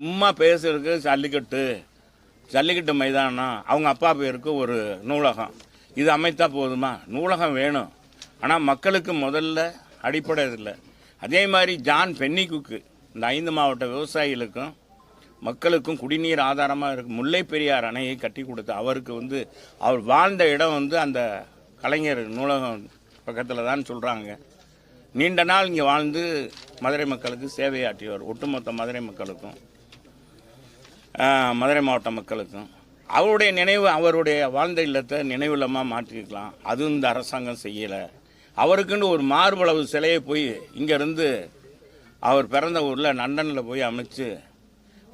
சும்மா பேசுறதுக்கு ஜல்லிக்கட்டு ஜல்லிக்கட்டு மைதானம் அவங்க அப்பா பேருக்கு ஒரு நூலகம். இது அமைத்தா போதுமா? நூலகம் வேணும். ஆனால் மக்களுக்கு முதல்ல அடிப்படை இல்லை அதே மாதிரி ஜான் பென்னிக்குக்கு இந்த ஐந்து மாவட்ட விவசாயிகளுக்கும் மக்களுக்கும் குடிநீர் ஆதாரமாக இருக்கு. முல்லை பெரியார் அணையை கட்டி கொடுத்து அவருக்கு வந்து அவர் வாழ்ந்த இடம் வந்து அந்த கலைஞர் நூலகம் பக்கத்தில் தான் சொல்கிறாங்க நீண்ட நாள் இங்கே வாழ்ந்து மதுரை மக்களுக்கு சேவையாற்றியவர் ஒட்டுமொத்த மதுரை மக்களுக்கும். மதுரை மாவட்ட மக்களுக்கும். அவருடைய நினைவு அவருடைய வாழ்ந்த இல்லத்தை நினைவில்லமாக மாற்றிருக்கலாம். அதுவும் இந்த அரசாங்கம் செய்யலை. அவருக்குன்னு ஒரு மார்பளவு சிலையை போய் இங்கேருந்து அவர் பிறந்த ஊரில் லண்டனில் போய் அமைச்சு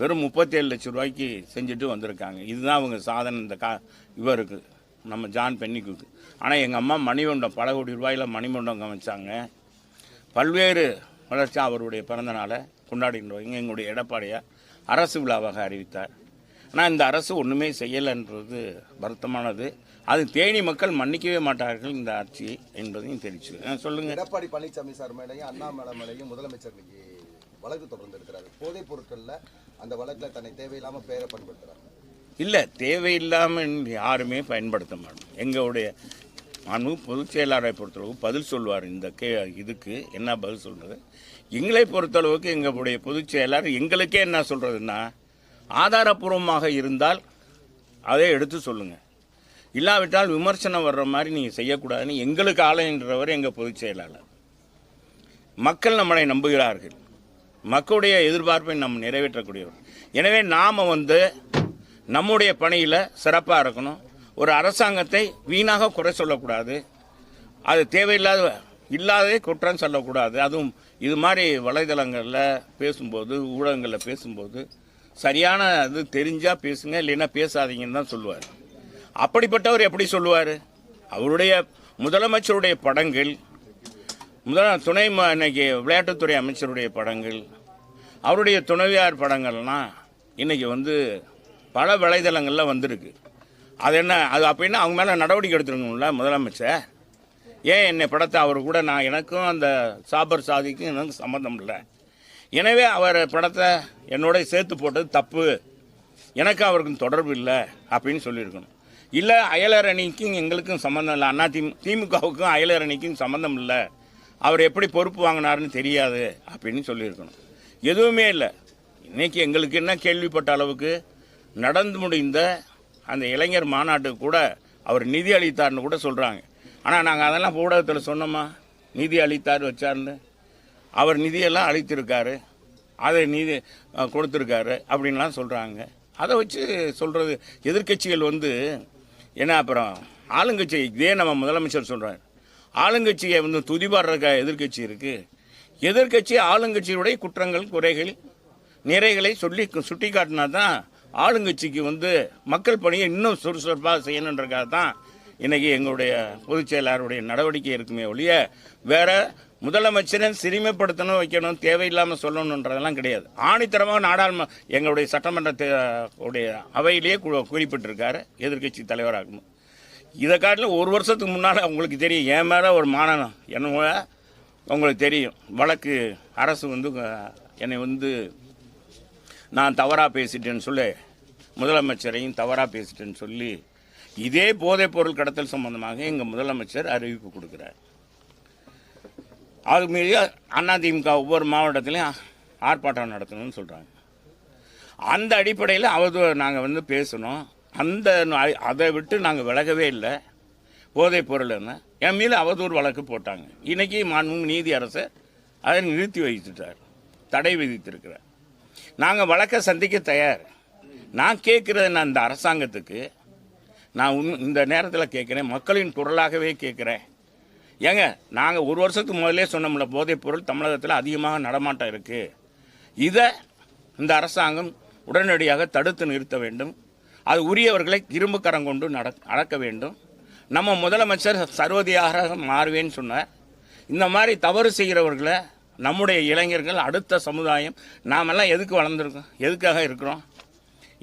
வெறும் முப்பத்தேழு லட்சம் ரூபாய்க்கு செஞ்சுட்டு வந்திருக்காங்க. இதுதான் அவங்க சாதனை இந்த கா இவருக்கு நம்ம ஜான் பென்னிக்கு ஆனால் எங்கள் அம்மா மணிமண்டபம் பல கோடி ரூபாயில் மணிமண்டபம் அமைச்சாங்க பல்வேறு வளர்ச்சி அவருடைய பிறந்த நாளை எங்களுடைய எடப்பாடியார் அரசு விழாவாக அறிவித்தார். ஆனால் இந்த அரசு ஒன்றுமே செய்யலைன்றது வருத்தமானது. அது தேனி மக்கள் மன்னிக்கவே மாட்டார்கள் இந்த ஆட்சி என்பதையும் தெரிவிச்சு சொல்லுங்கள் எடப்பாடி பழனிசாமி சார் மேலையும் அண்ணாமலை மேலையும் முதலமைச்சர் வழக்கு தொடர்ந்து இருக்கிறாரு. போதைப் பொருட்கள்ல அந்த வழக்குல தன்னை தேவையில்லாம பேரை பயன்படுத்துறாங்க இல்லை தேவையில்லாமல் யாருமே பயன்படுத்த மாட்டோம் எங்களுடைய அனு பொதுச் செயலாளரை பொறுத்தளவு பதில் சொல்வார் இந்த கே இதுக்கு. என்ன பதில் சொல்கிறது எங்களை பொறுத்தளவுக்கு எங்களுடைய பொதுச் செயலாளர் எங்களுக்கே என்ன சொல்கிறதுன்னா ஆதாரப்பூர்வமாக இருந்தால் அதை எடுத்து சொல்லுங்கள் இல்லாவிட்டால் விமர்சனம் வர்ற மாதிரி நீங்கள் செய்யக்கூடாதுன்னு எங்களுக்கு ஆலைன்றவர் எங்கள் பொதுச் செயலாளர். மக்கள் நம்மளை நம்புகிறார்கள். மக்களுடைய எதிர்பார்ப்பை நம்ம நிறைவேற்றக்கூடியவர். எனவே நாம் வந்து நம்முடைய பணியில் சிறப்பாக இருக்கணும். ஒரு அரசாங்கத்தை வீணாக குறை சொல்லக்கூடாது. அது தேவையில்லாத இல்லாதே குற்றம் சொல்லக்கூடாது. அதுவும் இது மாதிரி வலைதளங்களில் பேசும்போது ஊடகங்களில் பேசும்போது சரியான இது தெரிஞ்சால் பேசுங்க இல்லைன்னா பேசாதீங்கன்னு தான் சொல்லுவார். அப்படிப்பட்டவர் எப்படி சொல்லுவார்? அவருடைய முதலமைச்சருடைய படங்கள் முதல துணை ம- இன்னைக்கு விளையாட்டுத்துறை அமைச்சருடைய படங்கள் அவருடைய துணைவியார் படங்கள்லாம் இன்றைக்கி வந்து பல வலைதளங்களில் வந்திருக்கு. அது என்ன அது அப்படின்னா அவங்க மேலே நடவடிக்கை எடுத்துருக்கணும்ல முதலமைச்சர்? ஏன் என்னை படத்தை அவர் கூட நான் எனக்கும் அந்த சாபர் சாதிக்கும் எனக்கு சம்மந்தம் இல்லை. எனவே அவர் படத்தை என்னோட சேர்த்து போட்டது தப்பு. எனக்கு அவருக்கும் தொடர்பு இல்லை அப்படின்னு சொல்லியிருக்கணும். இல்லை அயலர் அணிக்கும் எங்களுக்கும் சம்மந்தம் இல்லை. அண்ணா திமு திமுகவுக்கும் அயலர் அணிக்கும் சம்மந்தம் இல்லை. அவர் எப்படி பொறுப்பு வாங்கினாருன்னு தெரியாது அப்படின்னு சொல்லியிருக்கணும். எதுவுமே இல்லை. இன்றைக்கி எங்களுக்கு என்ன கேள்விப்பட்ட அளவுக்கு நடந்து முடிந்த அந்த இளைஞர் மாநாட்டுக்கு கூட அவர் நிதி அளித்தார்னு கூட சொல்கிறாங்க ஆனால் நாங்கள் அதெல்லாம் ஊடகத்தில் சொன்னோமா? நிதி அளித்தார் வச்சார்னு அவர் நிதியெல்லாம் அளித்திருக்காரு. அதை நிதி கொடுத்துருக்காரு அப்படின்லாம் சொல்கிறாங்க அதை வச்சு சொல்கிறது எதிர்க்கட்சிகள் வந்து என்ன அப்புறம் ஆளுங்கட்சி இதே நம்ம முதலமைச்சர் சொல்கிறார் ஆளுங்கட்சியை வந்து துதிபாடுற எதிர்க்கட்சி இருக்குது எதிர்க்கட்சி ஆளுங்கட்சியுடைய குற்றங்கள் குறைகள் நிறைகளை சொல்லி சுட்டி காட்டினா தான் ஆளுங்கட்சிக்கு வந்து மக்கள் பணியை இன்னும் சுறுசுறுப்பாக செய்யணுன்றக்காக தான் இன்னைக்கு எங்களுடைய பொதுச் செயலாளருடைய நடவடிக்கை இருக்குமே ஒழிய வேற முதலமைச்சரை சிறுமைப்படுத்தணும் வைக்கணும் தேவையில்லாமல் சொல்லணுன்றதெல்லாம் கிடையாது. ஆணித்தரமாக நாடாளும எங்களுடைய சட்டமன்ற அவையிலேயே கு- குறிப்பிட்டிருக்காரு எதிர்க்கட்சி தலைவராகணும் இதை காட்டில் ஒரு வருஷத்துக்கு முன்னால் உங்களுக்கு தெரியும் என் மேலே ஒரு மானம் என்ன உங்களுக்கு தெரியும். வழக்கு அரசு வந்து என்னை வந்து நான் தவறாக பேசிட்டேன்னு சொல்லி முதலமைச்சரையும் தவறாக பேசிட்டேன்னு சொல்லி இதே போதைப் பொருள் கடத்தல் சம்பந்தமாக எங்கள் முதலமைச்சர் அறிவிப்பு கொடுக்குறார். அது மீது அதிமுக ஒவ்வொரு மாவட்டத்திலையும் ஆர்ப்பாட்டம் நடத்தணும்னு சொல்கிறாங்க அந்த அடிப்படையில் அவதூறு நாங்கள் வந்து பேசணும். அந்த அதை விட்டு நாங்கள் விலகவே இல்லை. போதைப் பொருள்னு என் மீது அவதூறு வழக்கு போட்டாங்க. இன்றைக்கி மாண்பும் நீதி அரசை அதை நிறுத்தி வைத்துட்டார். தடை விதித்திருக்கிறார். நாங்கள் வழக்கை சந்திக்க தயார். நான் கேட்குறது நான் இந்த அரசாங்கத்துக்கு? நான் இந்த நேரத்தில் கேட்குறேன் மக்களின் குரலாகவே கேட்குறேன் ஏங்க நாங்கள் ஒரு வருஷத்துக்கு முதலே சொன்னோம்ல போதைப் பொருள் தமிழகத்தில் அதிகமாக நடமாட்டம் இருக்குது இதை இந்த அரசாங்கம் உடனடியாக தடுத்து நிறுத்த வேண்டும். அது உரியவர்களை இரும்பு கரம் கொண்டு நட அடக்க வேண்டும். நம்ம முதலமைச்சர் சர்வதியாக மாறுவேன்னு சொன்னார். இந்த மாதிரி தவறு செய்கிறவர்களை நம்முடைய இளைஞர்கள் அடுத்த சமுதாயம் நாமெல்லாம் எதுக்கு வளர்ந்துருக்கோம்? எதுக்காக இருக்கிறோம்?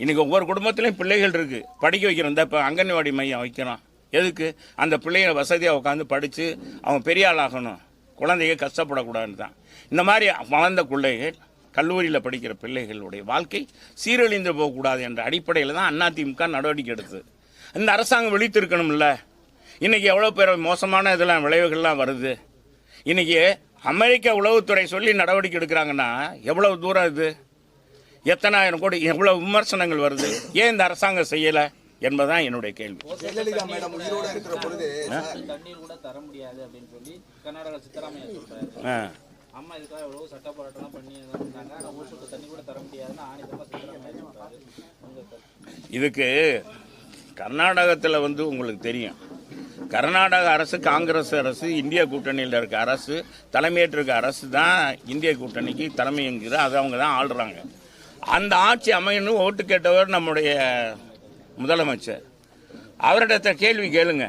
இன்றைக்கி ஒவ்வொரு குடும்பத்திலையும் பிள்ளைகள் இருக்குது படிக்க வைக்கிறோம் இந்த இப்போ அங்கன்வாடி மையம் வைக்கிறோம் எதுக்கு? அந்த பிள்ளைகளை வசதியாக உட்காந்து படித்து அவன் பெரிய ஆளாகணும். குழந்தைங்க கஷ்டப்படக்கூடாதுன்னு தான் இந்த மாதிரி வளர்ந்த பிள்ளைகள் கல்லூரியில் படிக்கிற பிள்ளைகளுடைய வாழ்க்கை சீரழிந்து போகக்கூடாது என்ற அடிப்படையில் தான் அதிமுக நடவடிக்கை எடுத்தது. இந்த அரசாங்கம் விழித்திருக்கணும்ல. இன்றைக்கி எவ்வளோ பேர் மோசமான இதெல்லாம் விளைவுகள்லாம் வருது. இன்றைக்கி அமெரிக்க உளவுத்துறை சொல்லி நடவடிக்கை எடுக்கிறாங்கன்னா எவ்வளோ தூரம் இது? எத்தனாயிரம் கோடி எவ்வளவு விமர்சனங்கள் வருது? ஏன் இந்த அரசாங்கம் செய்யலை என்பதுதான் என்னுடைய கேள்வி. ஜெயலலிதா மேடம் உயிரோட இருக்கிற பொழுது தண்ணீர் கூட தர முடியாது அப்படின்னு சொல்லி கர்நாடகா சித்தராமையா சொல்றாரு. ஆ. அம்மா இதுக்காக எவ்வளவு சட்ட போராட்டம் பண்ணி இதெல்லாம் பண்ணாங்க ஆனா ஒரு சொட்டு தண்ணி கூட தர முடியாதுன்னு ஆணிதமா சித்தராமையா சொல்றாரு. உங்க கருத்து. இதுக்கு கர்நாடகத்தில் வந்து உங்களுக்கு தெரியும். கர்நாடக அரசு காங்கிரஸ் அரசு இந்திய கூட்டணியில் இருக்க அரசு தலைமையேற்றிருக்க அரசு தான் இந்திய கூட்டணிக்கு தலைமையங்குது அது அவங்க தான் ஆள்றாங்க. அந்த ஆட்சி அமையணும் ஓட்டு கேட்டவர் நம்முடைய முதலமைச்சர். அவரிடத்த கேள்வி கேளுங்க.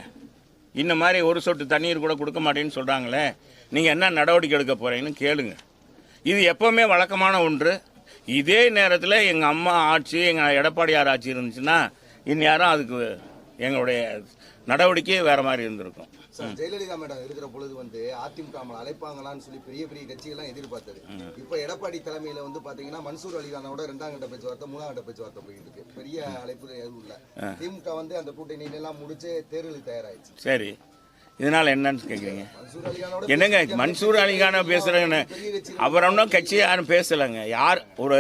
இந்த மாதிரி ஒரு சொட்டு தண்ணீர் கூட கொடுக்க மாட்டேன்னு சொல்கிறாங்களே நீங்கள் என்ன நடவடிக்கை எடுக்க போகிறீங்கன்னு கேளுங்க. இது எப்போவுமே வழக்கமான ஒன்று. இதே நேரத்தில் எங்கள் அம்மா ஆட்சி எங்கள் எடப்பாடியார் ஆட்சி இருந்துச்சுன்னா இந்நேரம் அதுக்கு எங்களுடைய நடவடிக்கையே வேறு மாதிரி இருந்திருக்கும். சார் ஜெயலலிதா மேடம் இருக்கிற பொழுது வந்து அதிமுக அழைப்பாங்களான்னு சொல்லி பெரிய பெரிய கட்சிகள்லாம் எதிர்பார்த்தது. இப்போ எடப்பாடி தலைமையில வந்து பாத்தீங்கன்னா மன்சூர் அலிகானோட ரெண்டாம் கட்ட பேச்சுவார்த்தை மூணாம் கட்ட பேச்சுவார்த்தை போயிட்டு இருக்கு. பெரிய அழைப்பு எதுவும் இல்ல. திமுக வந்து அந்த கூட்டணி எல்லாம் முடிச்சு தேர்தலுக்கு தயாராயிடுச்சு. சரி. இதனால் என்னன்னு கேட்குறீங்க என்னங்க மன்சூர் அலிகான பேசுகிறேங்கன்னு அவர் ஒன்றும் கட்சி யாரும் பேசலைங்க. யார் ஒரு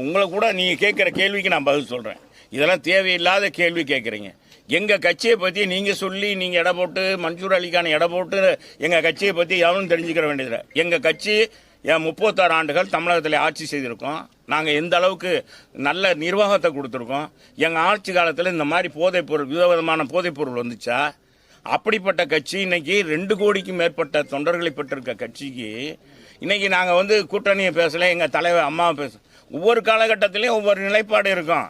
உங்களை கூட நீங்கள் கேட்குற கேள்விக்கு நான் பதில் சொல்கிறேன் இதெல்லாம் தேவையில்லாத கேள்வி கேட்குறீங்க எங்கள் கட்சியை பற்றி நீங்கள் சொல்லி நீங்கள் எடை போட்டு மன்சூர் அலிக்கான எடை போட்டு எங்கள் கட்சியை பற்றி எவனும் தெரிஞ்சுக்கிற வேண்டியதில்லை. எங்கள் கட்சி என் முப்பத்தாறு ஆண்டுகள் தமிழகத்தில் ஆட்சி செய்திருக்கோம். நாங்கள் எந்த அளவுக்கு நல்ல நிர்வாகத்தை கொடுத்துருக்கோம். எங்கள் ஆட்சி காலத்தில் இந்த மாதிரி போதைப்பொருள் விதவிதமான போதைப்பொருள் வந்துச்சா? அப்படிப்பட்ட கட்சி இன்னைக்கு ரெண்டு கோடிக்கு மேற்பட்ட தொண்டர்களை பெற்றிருக்க கட்சிக்கு இன்னைக்கு நாங்கள் வந்து கூட்டணியை பேசல எங்கள் தலைவர் அம்மா பேச ஒவ்வொரு காலகட்டத்திலையும் ஒவ்வொரு நிலைப்பாடு இருக்கும்.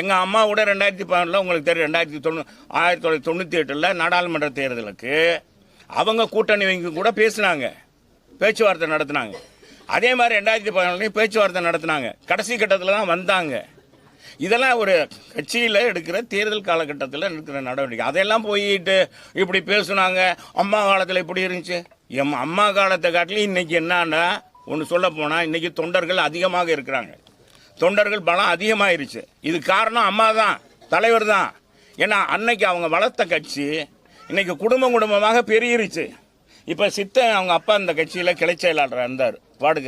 எங்கள் அம்மா கூட ரெண்டாயிரத்தி பதினொன்றில் உங்களுக்கு தெரியும் ரெண்டாயிரத்தி தொண்ணூ ஆயிரத்தி தொள்ளாயிரத்தி தொண்ணூற்றி எட்டில் நாடாளுமன்ற தேர்தலுக்கு அவங்க கூட்டணி வங்கி கூட பேசுனாங்க. பேச்சுவார்த்தை நடத்தினாங்க. அதே மாதிரி ரெண்டாயிரத்தி பதினொன்றுலையும் பேச்சுவார்த்தை நடத்தினாங்க. கடைசி கட்டத்தில் தான் வந்தாங்க. இதெல்லாம் ஒரு கட்சியில் எடுக்கிற தேர்தல் காலகட்டத்தில் எடுக்கிற நடவடிக்கை. அதெல்லாம் போயிட்டு இப்படி பேசுனாங்க. அம்மா காலத்தில் இப்படி இருந்துச்சு. எம் அம்மா காலத்தை காட்டிலும் இன்றைக்கி என்னன்னா ஒன்று சொல்ல போனால் இன்றைக்கி தொண்டர்கள் அதிகமாக இருக்கிறாங்க. தொண்டர்கள் பலம் அதிகமாயிருச்சு. இது காரணம் அம்மா தான் தலைவர் தான் ஏன்னா அன்னைக்கு அவங்க வளர்த்த கட்சி இன்னைக்கு குடும்பம் குடும்பமாக பெருகிருச்சு. இப்போ சித்தன் அவங்க அப்பா இந்த கட்சியில் கிளை செயலாளராக இருந்தார். வார்டு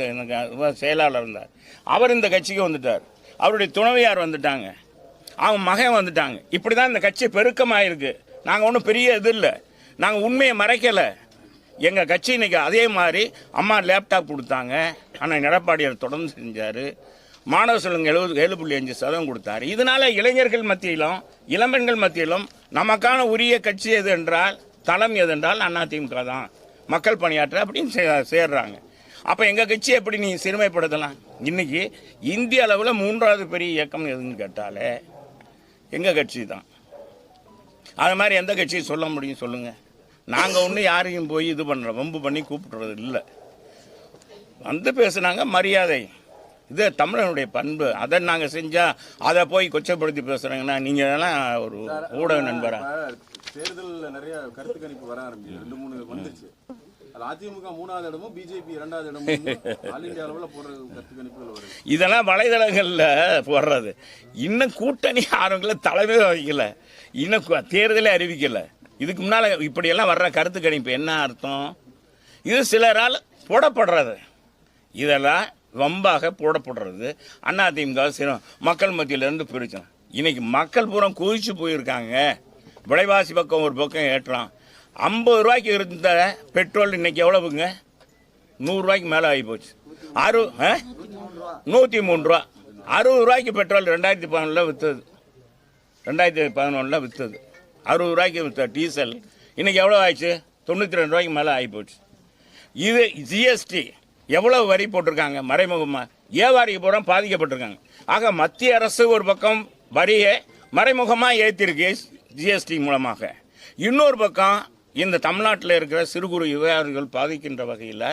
செயலாளர் இருந்தார். அவர் இந்த கட்சிக்கு வந்துட்டார். அவருடைய துணைவியார் வந்துட்டாங்க. அவங்க மகன் வந்துட்டாங்க. இப்படி தான் இந்த கட்சி பெருக்கமாயிருக்கு. நாங்கள் ஒன்றும் பெரிய இது இல்லை. நாங்கள் உண்மையை மறைக்கலை. எங்கள் கட்சி இன்னைக்கு அதே மாதிரி அம்மா லேப்டாப் கொடுத்தாங்க. ஆனால் எடப்பாடியார் தொடர்ந்து செஞ்சார். மாணவர் செல்வங்க எழுபது ஏழு புள்ளி அஞ்சு சதவீதம் கொடுத்தாரு. இதனால இளைஞர்கள் மத்தியிலும் இளம்பெண்கள் மத்தியிலும் நமக்கான உரிய கட்சி எது என்றால் தளம் எது என்றால் அதிமுக தான். மக்கள் பணியாற்ற அப்படின்னு சே- சேர்றாங்க. அப்போ எங்கள் கட்சி எப்படி நீ சிறுமைப்படுத்தலாம்? இன்றைக்கி இந்திய அளவில் மூன்றாவது பெரிய இயக்கம் எதுன்னு கேட்டாலே எங்கள் கட்சி தான். அது மாதிரி எந்த கட்சியும் சொல்ல முடியும் சொல்லுங்கள் நாங்கள் ஒன்றும் யாரையும் போய் இது பண்ணுறோம் வம்பு பண்ணி கூப்பிடுறது இல்லை. வந்து பேசுனாங்க மரியாதை. இது தமிழனுடைய பண்பு. அதை நாங்கள் செஞ்சால் அதை போய் கொச்சப்படுத்தி பேசுகிறாங்கன்னா நீங்கள் எல்லாம் ஒரு ஊடக நண்பரா? தேர்தல்ல நிறைய கருத்து கணிப்பு வர ஆரம்பிச்சு ரெண்டு மூணு வந்துருச்சு அது அதிமுக மூணாவது இடமும் பிஜேபி இரண்டாவது இடமும் ஆல் இந்தியா அளவுல போடுற கருத்து கணிப்புகள் வருது. இதெல்லாம் வலைதளங்களில் போடுறது. இன்னும் கூட்டணி ஆரம்பிக்கல தலைமை வைக்கல. இன்னும் தேர்தலே அறிவிக்கல. இதுக்கு முன்னால் இப்படியெல்லாம் வர்ற கருத்து கணிப்பு என்ன அர்த்தம்? இது சிலரால் போடப்படுறது. இதெல்லாம் வம்பாக போடப்படுறது. அதிமுக சில மக்கள் மத்தியிலேருந்து பிரிச்சோம். இன்னைக்கு மக்கள் பூரம் குதிச்சு போயிருக்காங்க. விலைவாசி பக்கம் ஒரு பக்கம் ஏற்றலாம். ஐம்பது ரூபாய்க்கு இருந்த பெட்ரோல் இன்னைக்கு எவ்வளவுங்க? நூறுரூவாய்க்கு மேலே ஆகி போச்சு. அறு ஆ? நூற்றி மூணு ரூபா. அறுபது ரூபாய்க்கு பெட்ரோல் ரெண்டாயிரத்தி பதினொன்றில் விற்றுது ரெண்டாயிரத்தி பதினொன்றில் விற்றுது அறுபது ரூபாய்க்கு விற்ற டீசல் இன்னைக்கு எவ்வளோ ஆயிடுச்சு? தொண்ணூற்றி ரெண்டு ரூபாய்க்கு மேலே ஆகி போச்சு. இது ஜிஎஸ்டி. எவ்வளவு வரி போட்டிருக்காங்க? மறைமுகமாக ஏவாரிக்கு பூரா பாதிக்கப்பட்டிருக்காங்க. ஆக மத்திய அரசு ஒரு பக்கம் வரியை மறைமுகமாக ஏற்றிருக்கு ஜிஎஸ்டி மூலமாக. இன்னொரு பக்கம் இந்த தமிழ்நாட்டில் இருக்கிற சிறு குறு விவகாரிகள் பாதிக்கின்ற வகையில்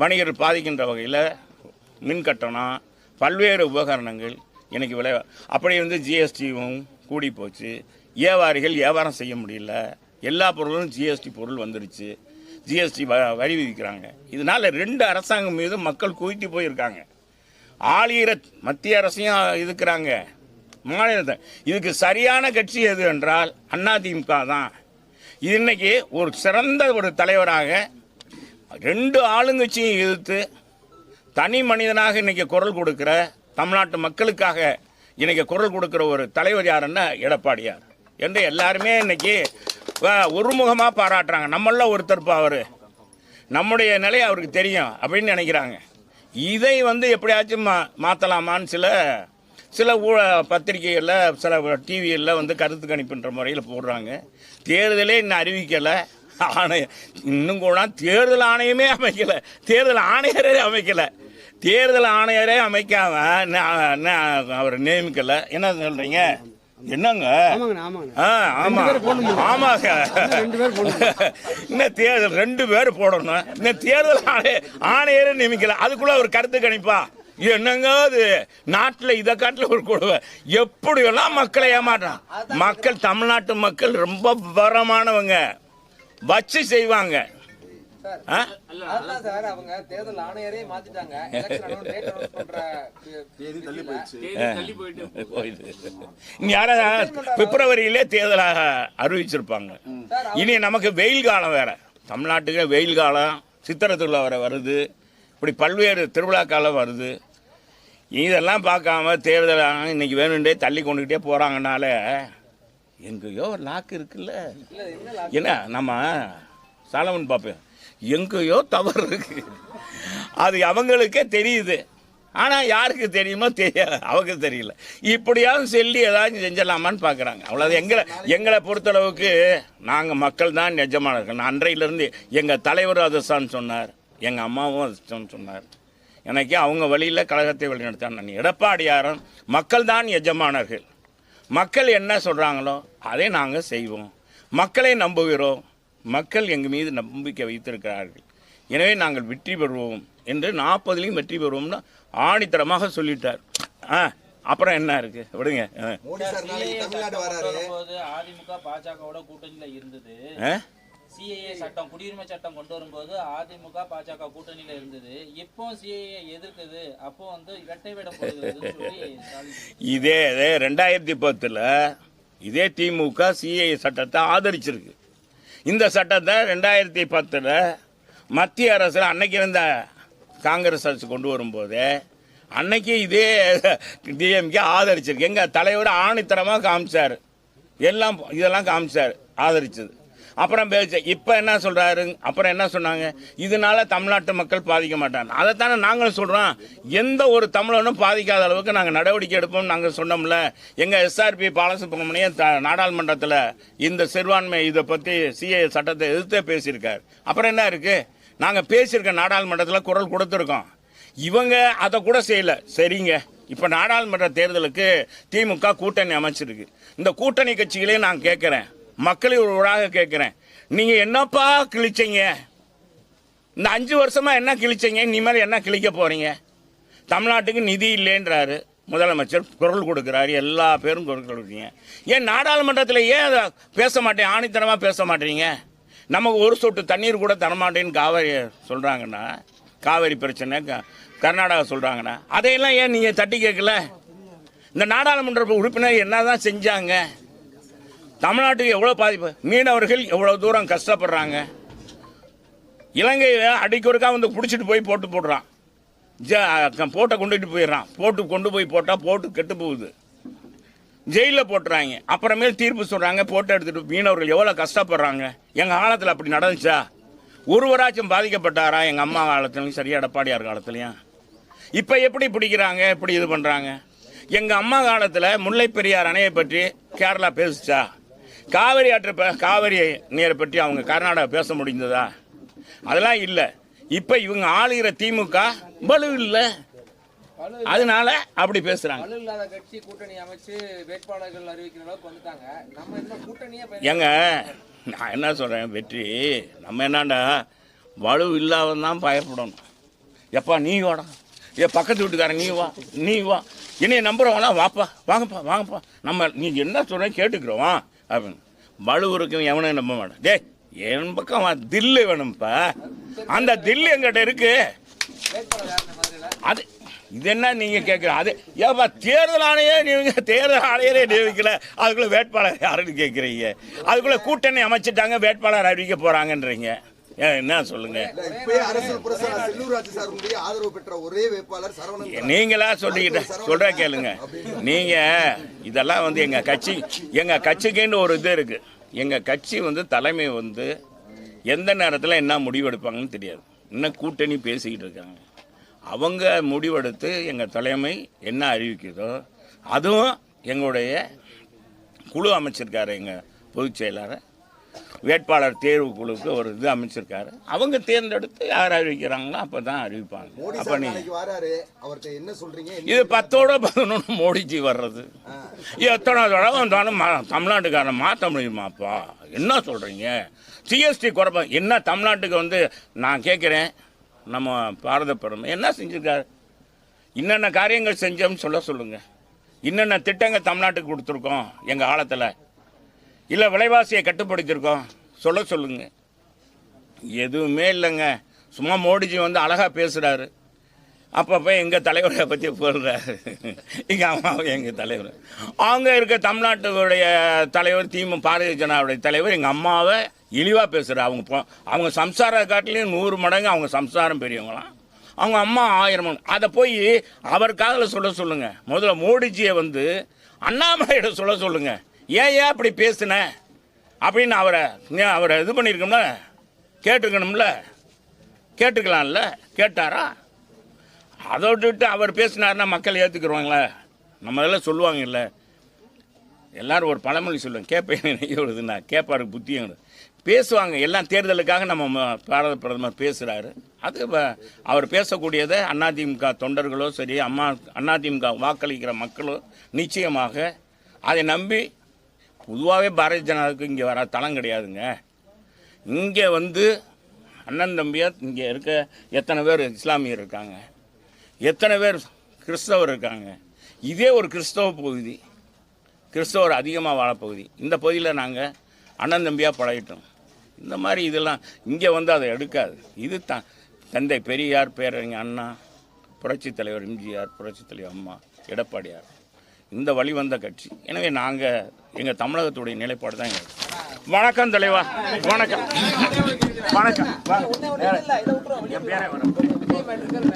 வணிகர் பாதிக்கின்ற வகையில் மின் கட்டணம் பல்வேறு உபகரணங்கள் இன்றைக்கி விளை அப்படி வந்து ஜிஎஸ்டியும் கூடி போச்சு வியாபாரிகள் வியாபாரம் செய்ய முடியல. எல்லா பொருளும் ஜிஎஸ்டி பொருள் வந்துருச்சு. ஜிஎஸ்டி வரி விதிக்கிறாங்க இதனால் ரெண்டு அரசாங்கம் மீது மக்கள் குவித்து போயிருக்காங்க. ஆளுகிற மத்திய அரசையும் இருக்கிறாங்க மாநிலத்தை. இதுக்கு சரியான கட்சி எது என்றால் அதிமுக தான். இது இன்னைக்கு ஒரு சிறந்த ஒரு தலைவராக ரெண்டு ஆளுங்கட்சியும் எதிர்த்து தனி மனிதனாக இன்றைக்கி குரல் கொடுக்குற தமிழ்நாட்டு மக்களுக்காக இன்றைக்கி குரல் கொடுக்குற ஒரு தலைவர் யாருன்னா எடப்பாடியார். என்று எல்லாருமே இன்றைக்கி ஒருமுகமாக பாராட்டுறாங்க. நம்மள ஒருத்தர் அவர். நம்முடைய நிலை அவருக்கு தெரியும் அப்படின்னு நினைக்கிறாங்க. இதை வந்து எப்படியாச்சும் மா மாற்றலாமான்னு சில சில ஊழ பத்திரிகைகளில் சில டிவியில் வந்து கருத்து கணிப்புன்ற முறையில் போடுறாங்க. தேர்தலே இன்னும் அறிவிக்கலை. ஆணைய இன்னும் கூட தேர்தல் ஆணையமே அமைக்கலை. தேர்தல் ஆணையரே அமைக்கலை. தேர்தல் ஆணையரே அமைக்காம அவர் நியமிக்கலை. என்ன சொல்கிறீங்க என்னங்க? ஆமாங்க. இன்னும் தேர்தல் ரெண்டு பேர் போடணும். இன்னும் தேர்தல் ஆணைய ஆணையரை நியமிக்கல. அதுக்குள்ள ஒரு கருத்து கணிப்பா. என்னங்க அது? நாட்டில் இதை காட்டில் ஒரு கொடுவை எப்படியெல்லாம் மக்களை ஏமாற்றான் மக்கள் தமிழ்நாட்டு மக்கள் ரொம்ப விவரமானவங்க. வச்சு செய்வாங்க? அதான் சார் அவங்க தேர்தல் ஆணையரே மாத்திட்டாங்க. பிப்ரவரியிலே தேர்தலாக அறிவிச்சிருப்பாங்க. இனி நமக்கு வெயில் காலம் வேற. தமிழ்நாட்டுக்கு வெயில் காலம் சித்திரை திருவிழா வர வருது. இப்படி பல்வேறு திருவிழா காலம் வருது. இதெல்லாம் பார்க்காம தேர்தல் இன்னைக்கு வேணுண்டே தள்ளி கொண்டுகிட்டே போகிறாங்கனால எங்கேயோ ஒரு லாக்கு இருக்குல்ல. என்ன நம்ம சாலமன் பார்ப்பேன் எங்கேயோ தவறு இருக்கு. அது அவங்களுக்கே தெரியுது. ஆனால் யாருக்கு தெரியுமோ தெரியாது. அவங்க தெரியல. இப்படியாவது சொல்லி ஏதாச்சும் செஞ்சிடலாமான்னு பார்க்குறாங்க அவ்வளோது எங்களை எங்களை பொறுத்தளவுக்கு நாங்கள் மக்கள் தான் நிஜமானர்கள் நான் அன்றையிலேருந்து எங்கள் தலைவர் அதுதான் சொன்னார். எங்கள் அம்மாவும் அதுதான் சொன்னார். எனக்கு அவங்க வழியில் கழகத்தை வழிநடத்தான் நான் எடப்பாடியாரும் மக்கள் தான் எஜமானர்கள் மக்கள் என்ன சொல்கிறாங்களோ அதை நாங்கள் செய்வோம். மக்களை நம்புகிறோம். மக்கள் எங்கள் மீது நம்பிக்கை வைத்திருக்கிறார்கள். எனவே நாங்கள் வெற்றி பெறுவோம் என்று நாற்பதுலேயும் வெற்றி பெறுவோம்னு ஆணித்தரமாக சொல்லிட்டார். ஆ அப்புறம் என்ன இருக்கு? விடுங்க. அதிமுக பாஜகவோட கூட்டணியில இருந்தது? சிஏஏ சட்டம் குடியுரிமை சட்டம் கொண்டு வரும்போது அதிமுக பாஜக கூட்டணியில இருந்தது. இப்போ சிஏஏ எதிர்க்குது. அப்போ வந்து இரட்டை ஸ்டாலின் இதே இதே ரெண்டாயிரத்தி பத்தில் இதே திமுக சிஏ சட்டத்தை ஆதரிச்சிருக்கு. இந்த சட்டத்தை ரெண்டாயிரத்தி பத்தில் மத்திய அரசில் அன்னைக்கு இருந்த காங்கிரஸ் அரசு கொண்டு வரும்போது அன்னைக்கு இதே டிஎம்கே ஆதரிச்சிருக்கு. எங்கள் தலைவர் ஆணித்தரமாக காமிச்சார். எல்லாம் இதெல்லாம் காமிச்சார். ஆதரிச்சது. அப்புறம் பேச்சு. இப்போ என்ன சொல்கிறாரு அப்புறம் என்ன சொன்னாங்க? இதனால தமிழ்நாட்டு மக்கள் பாதிக்க மாட்டாங்க. அதைத்தானே நாங்களும் சொல்கிறோம் எந்த ஒரு தமிழனும் பாதிக்காத அளவுக்கு நாங்கள் நடவடிக்கை எடுப்போம் நாங்கள் சொன்னோம்ல. எங்கள் எஸ்ஆர்பி பாலசுப்ரமணியம் த நாடாளுமன்றத்தில் இந்த சிறுபான்மை இதை பற்றி சிஏ சட்டத்தை எதிர்த்தே பேசியிருக்கார். அப்புறம் என்ன இருக்குது நாங்கள் பேசியிருக்க நாடாளுமன்றத்தில் குரல் கொடுத்துருக்கோம். இவங்க அதை கூட செய்யல. சரிங்க. இப்போ நாடாளுமன்ற தேர்தலுக்கு திமுக கூட்டணி அமைச்சிருக்கு. இந்த கூட்டணி கட்சிகளே நான் கேட்குறேன். மக்களை ஒருவராக கேட்குறேன். நீங்கள் என்னப்பா கிழிச்சீங்க? இந்த அஞ்சு வருஷமாக என்ன கிழிச்சீங்க? இனிமேல் என்ன கிழிக்க போகிறீங்க தமிழ்நாட்டுக்கு நிதி இல்லைன்றாரு. முதலமைச்சர் குரல் கொடுக்குறாரு. எல்லா பேரும் குரல் கொடுக்குறீங்க. ஏன் நாடாளுமன்றத்தில் ஏன் அதை பேச மாட்டேன்? ஆணித்தனமாக பேச மாட்டேறீங்க நமக்கு ஒரு சொட்டு தண்ணீர் கூட தரமாட்டேன்னு காவேரி சொல்கிறாங்கன்னா காவேரி பிரச்சனை க- கர்நாடகா சொல்கிறாங்கண்ணா அதையெல்லாம் ஏன் நீங்கள் தட்டி கேட்கல? இந்த நாடாளுமன்ற உறுப்பினர் என்ன தான் செஞ்சாங்க? தமிழ்நாட்டுக்கு எவ்வளோ பாதிப்பு? மீனவர்கள் எவ்வளோ தூரம் கஷ்டப்படுறாங்க? இலங்கையை அடிக்கொருக்கா வந்து பிடிச்சிட்டு போய் போட்டு போடுறான். ஜ போட்டை கொண்டுட்டு போயிடுறான். போட்டு கொண்டு போய் போட்டால் போட்டு கெட்டு போகுது. ஜெயிலில் போட்டுறாங்க. அப்புறமேல் தீர்ப்பு சொல்கிறாங்க போட்டோ எடுத்துகிட்டு மீனவர்கள் எவ்வளோ கஷ்டப்படுறாங்க? எங்கள் காலத்தில் அப்படி நடந்துச்சா? ஒருவராச்சும் பாதிக்கப்பட்டாரா? எங்கள் அம்மா காலத்துலையும் சரி எடப்பாடியார் காலத்துலையும். இப்போ எப்படி பிடிக்கிறாங்க? எப்படி இது பண்ணுறாங்க எங்கள் அம்மா காலத்தில் முல்லை பெரியார் அணையை பற்றி கேரளா பேசுச்சா? காவிரி ஆற்று காவிரி நீரை பற்றி அவங்க கர்நாடகா பேச முடிந்ததா? அதெல்லாம் இல்லை. இப்போ இவங்க ஆளுகிற திமுக பலு இல்லை. அதனால அப்படி வலு இல்லாத பயன் ஏங்க நான் என்ன சொல்கிறேன் வெற்றி. நம்ம என்னண்டா வலு இல்லாதவன் தான் பயப்படணும். எப்பா நீ வாடா. ஏ பக்கத்து வீட்டுக்காரன் நீ வா நீ வா. என்னைய நம்புறவங்களா வாப்பா வாங்கப்பா வாங்கப்பா. நம்ம நீ என்ன சொல்ற கேட்டுக்கிறோம். அப்படின்னு வலுவருக்கும் எவனும் நம்ப மாட்டான். டே என் பக்கம் வா தில்லு வேணும்ப்பா அந்த தில்லு எங்கிட்ட இருக்கு. அது இது என்ன நீங்க கேட்குற அது ஏப்பா தேர்தல் ஆணையே நீங்க தேர்தல் ஆணையரே நியமிக்கல. அதுக்குள்ள வேட்பாளர் யாருன்னு கேட்குறீங்க அதுக்குள்ள கூட்டணி அமைச்சிட்டாங்க வேட்பாளர் அறிவிக்க போறாங்கன்றீங்க. என்ன சொல்லுங்க? நீங்களா சொல்லிக்கிட்ட? சொல்ற கேளுங்க. நீங்க இதெல்லாம் வந்து எங்க கட்சி எங்க கட்சிக்குன்னு ஒரு இது இருக்கு. எங்க கட்சி வந்து தலைமை வந்து எந்த நேரத்தில் என்ன முடிவெடுப்பாங்கன்னு தெரியாது. இன்னும் கூட்டணி பேசிக்கிட்டு இருக்காங்க. அவங்க முடிவெடுத்து எங்கள் தலைமை என்ன அறிவிக்குதோ அதுவும் எங்களுடைய குழு அமைச்சிருக்காரு எங்கள் பொதுச் செயலாளர் வேட்பாளர் தேர்வு குழுவுக்கு ஒரு இது அமைச்சிருக்காரு. அவங்க தேர்ந்தெடுத்து யார் அறிவிக்கிறாங்களோ அப்போ தான் அறிவிப்பாங்க அப்போ சார் நீ நாளைக்கு வராரு. அவர்கிட்ட என்ன சொல்றீங்க? என்ன இது பத்தோட பதினொன்று மோடிஜி வர்றது. எத்தனை தடவை வந்தாலும் தமிழ்நாட்டுக்காரன் மாற்ற முடியுமாப்பா? என்ன சொல்கிறீங்க சிஎஸ்டி குறைப்பா என்ன தமிழ்நாட்டுக்கு வந்து நான் கேட்குறேன். நம்ம பாரத பிரதமர் என்ன செஞ்சிருக்காரு? என்னென்ன காரியங்கள் செஞ்சோம்னு சொல்ல சொல்லுங்கள் என்னென்ன திட்டங்கள் தமிழ்நாட்டுக்கு கொடுத்துருக்கோம் எங்கள் காலத்தில்? இல்லை விலைவாசியை கட்டுப்படுத்தியிருக்கோம். சொல்ல சொல்லுங்கள் எதுவுமே இல்லைங்க. சும்மா மோடிஜி வந்து அழகாக பேசுகிறாரு அப்பப்போ எங்கள் தலைவரை பற்றி போடுறாரு எங்கள் அம்மாவும் எங்கள் தலைவர். அவங்க இருக்க தமிழ்நாட்டுடைய தலைவர் திமு பாரதிய ஜனதாவுடைய தலைவர் எங்கள் அம்மாவை இழிவாக பேசுகிறார் அவங்க போ அவங்க சம்சார காட்டிலையும் நூறு மடங்கு அவங்க சம்சாரம் பெரியவங்களாம். அவங்க அம்மா ஆயிரம் அதை போய் அவர் காதில் சொல்ல சொல்லுங்கள் முதல்ல மோடிஜியை வந்து அண்ணாமலையிட சொல்ல சொல்லுங்கள் ஏன் ஏன் அப்படி பேசின? அப்படின்னு அவரை அவரை இது பண்ணியிருக்கோம்ல? கேட்டுக்கணும்ல கேட்டுக்கலாம்ல? கேட்டாரா? அதை விட்டுட்டு அவர் பேசினாருன்னா மக்கள் ஏற்றுக்குருவாங்களே நம்ம இதெல்லாம் சொல்லுவாங்கல்ல. எல்லாரும் ஒரு பழமொழி சொல்லுவாங்க. கேட்பேன் நெய் வருதுன்னா கேட்பாருக்கு புத்தியும் பேசுவாங்க. எல்லாம் தேர்தலுக்காக நம்ம பாரத பிரதமர் பேசுகிறாரு அது அவர் பேசக்கூடியதை அதிமுக தொண்டர்களோ சரி அம்மா அதிமுக வாக்களிக்கிற மக்களோ நிச்சயமாக அதை நம்பி பொதுவாகவே பாரதிய ஜனதாவுக்கு இங்கே வர தளம் கிடையாதுங்க. இங்கே வந்து அண்ணன் தம்பியாக இங்கே இருக்க எத்தனை பேர் இஸ்லாமியர் இருக்காங்க? எத்தனை பேர் கிறிஸ்தவர் இருக்காங்க? இதே ஒரு கிறிஸ்தவ பகுதி கிறிஸ்தவர் அதிகமாக வாழ பகுதி. இந்த பகுதியில் நாங்கள் அண்ணன் தம்பியாக பழகிட்டோம். இந்த மாதிரி இதெல்லாம் இங்கே வந்து அதை எடுக்காது. இது த தந்தை பெரியார் பேரறிஞர் அண்ணா புரட்சித் தலைவர் எம்ஜிஆர் புரட்சித் தலைவர் அம்மா எடப்பாடியார். இந்த வழி வந்த கட்சி. எனவே நாங்கள் எங்கள் தமிழகத்துடைய நிலைப்பாடு தான் எங்களுக்கு. வணக்கம் தலைவா. வணக்கம். வணக்கம். என் பேரே வரும்.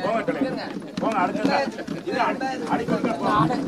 போங்க தலைவா. போங்க அடுத்த- அடுத்த- அடுத்த- அடுத்த-